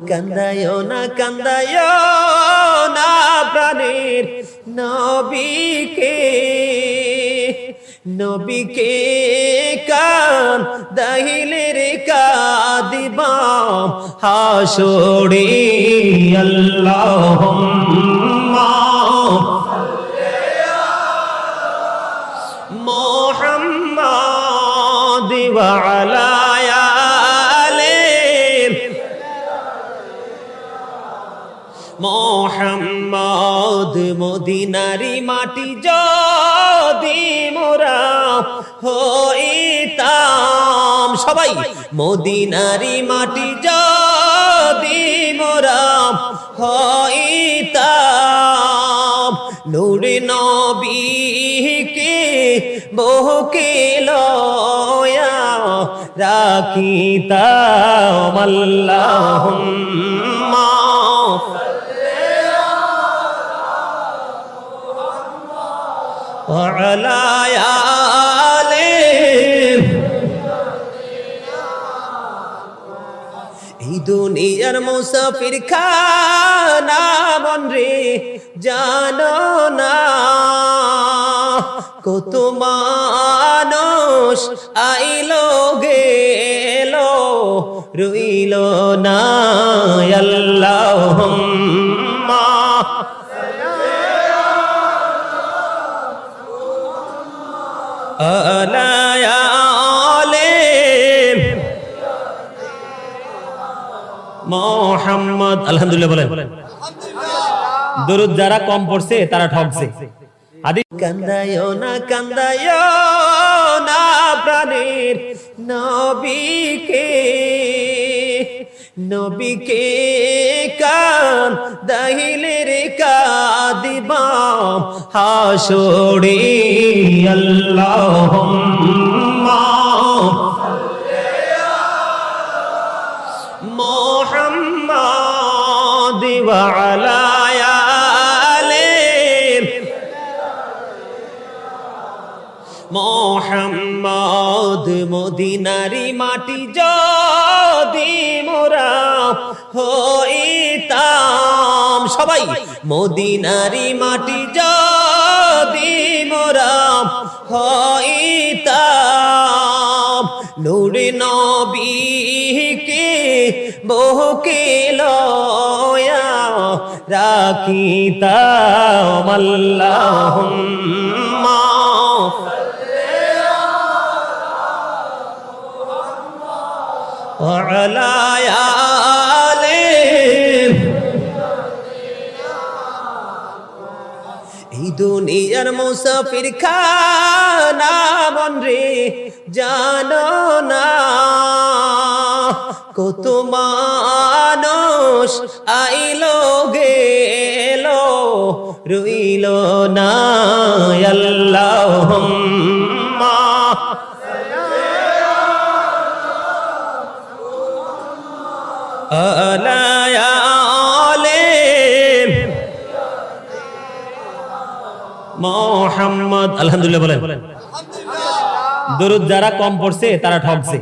কান্দায় না কান্দায় না প্রাণের নবীকে নবীকে কান দাহিলে রে কাদিবাম হাসড়ে আল্লাহ মোহাম্মদ ওয়ালা আলিহি মোহাম্মদ মদিনারি মাটি যদি মোরা হইতাম, সবাই মদিনারি মাটি যদি মোরা হইতাম। নূরে নবীকে বহুকে লয়া রাখিতাম, আল্লাহুম্মা وعلى آله এই দুনিয়ার মুসাফির খানা মন রে জানো না কত মানুষ আইলো গেলো রইল না আল্লাহ মোহাম্মদ। আলহামদুলিল্লাহ বলেন। দরুদ যারা কম পড়ছে, তারা ঠকছে আদি কান্দায় না কান্দায় না প্রাণের নবীকে। নবীকে কান দাহিলে রে কাদিবাম হাসড়ে। ওয়ালা আলিহি মোহাম্মদ মদিনারি মাটি যদি মোরা হইতাম, সবাই মদিনারি মাটি যদি মোরা হইতাম। নূরে নবীকে বহুকে লয়া রাখিতাম আল্লাহুম্মা وعلى آله এই দুনিয়ার মুসাফির খানা মন রে জানো না কত রইল না আল্লাহ মোহাম্মদ আলহামদুলিল্লাহ বলেন। দরুদ যারা কম পড়ছে তারা ঠকছে